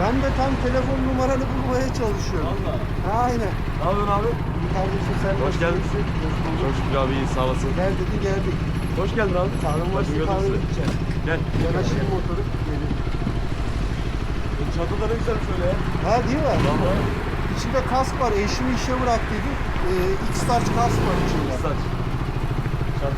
Ben de tam telefon numaranı bulmaya çalışıyorum. Valla. Aynen. Ne yapıyorsun abi? İyi kardeşim sen Hoş geldin. Hoş bulduk. Çok şükür abi iyi sağ olasın. Gel dedi geldik. Hoş geldin abi. Sağlam Başım başlı kahve sizi. içeceğiz. Gel. Yanaşayım motoru. Gelin. E, çatıda ne güzelmiş öyle ya. Ha değil mi? Valla. İçinde kask var. Eşimi işe bıraktıydım. Ee, X-Starch kask var içinde. Saç.